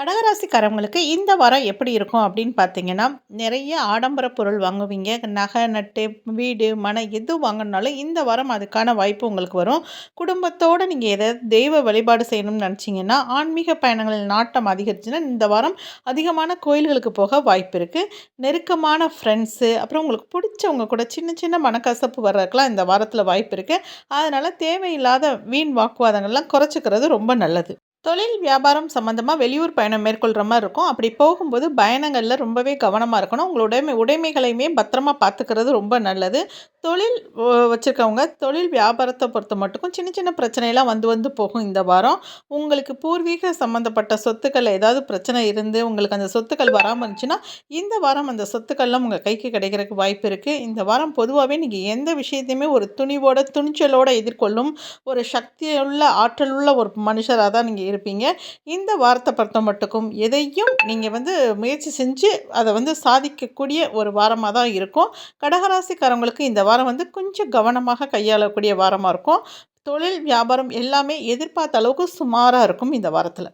கடகராசிக்காரவங்களுக்கு இந்த வாரம் எப்படி இருக்கும் அப்படின்னு பார்த்தீங்கன்னா நிறைய ஆடம்பர பொருள் வாங்குவீங்க. நகை நட்டு வீடு மனை எது வாங்கினாலும் இந்த வாரம் அதுக்கான வாய்ப்பு உங்களுக்கு வரும். குடும்பத்தோடு நீங்கள் எதாவது தெய்வ வழிபாடு செய்யணும்னு நினச்சிங்கன்னா ஆன்மீக பயணங்களில் நாட்டம் அதிகரிச்சுன்னா இந்த வாரம் அதிகமான கோயில்களுக்கு போக வாய்ப்பு இருக்குது நெருக்கமான ஃப்ரெண்ட்ஸு அப்புறம் உங்களுக்கு பிடிச்சவங்க கூட சின்ன சின்ன மனக்கசப்பு வர்றதுக்கெலாம் இந்த வாரத்தில் வாய்ப்பு இருக்குது அதனால் தேவையில்லாத வீண் வாக்குவாதங்கள்லாம் குறைச்சிக்கிறது ரொம்ப நல்லது. தொழில் வியாபாரம் சம்மந்தமாக வெளியூர் பயணம் மேற்கொள்கிற மாதிரி இருக்கும். அப்படி போகும்போது பயணங்களில் ரொம்பவே கவனமாக இருக்கணும். உங்களுடைய உடைமைகளையுமே பத்திரமா பார்த்துக்கிறது ரொம்ப நல்லது. தொழில் வச்சுருக்கவங்க தொழில் வியாபாரத்தை பொறுத்த மட்டுக்கும் சின்ன சின்ன பிரச்சனையெல்லாம் வந்து வந்து போகும் இந்த வாரம். உங்களுக்கு பூர்வீக சம்மந்தப்பட்ட சொத்துக்கள் ஏதாவது பிரச்சனை இருந்து உங்களுக்கு அந்த சொத்துக்கள் வராமல் இருந்துச்சுன்னா இந்த வாரம் அந்த சொத்துக்கள்லாம் உங்கள் கைக்கு கிடைக்கிறதுக்கு வாய்ப்பு இருக்குது இந்த வாரம் பொதுவாகவே நீங்கள் எந்த விஷயத்தையுமே ஒரு துணிவோட துணிச்சலோடு எதிர்கொள்ளும் ஒரு சக்தியுள்ள ஆற்றல் உள்ள ஒரு மனுஷராக தான் நீங்கள் இருப்பீங்க. இந்த வாரத்தை பொறுத்த மட்டுக்கும் எதையும் நீங்கள் வந்து முயற்சி செஞ்சு அதை வந்து சாதிக்கக்கூடிய ஒரு வாரமாக தான் இருக்கும். கடகராசிக்காரவங்களுக்கு இந்த வாரம் வந்து கொஞ்சம் கவனமாக கையாளக்கூடிய வாரமாக இருக்கும். தொழில் வியாபாரம் எல்லாமே எதிர்பார்த்த அளவுக்கு சுமாராக இருக்கும் இந்த வாரத்தில்.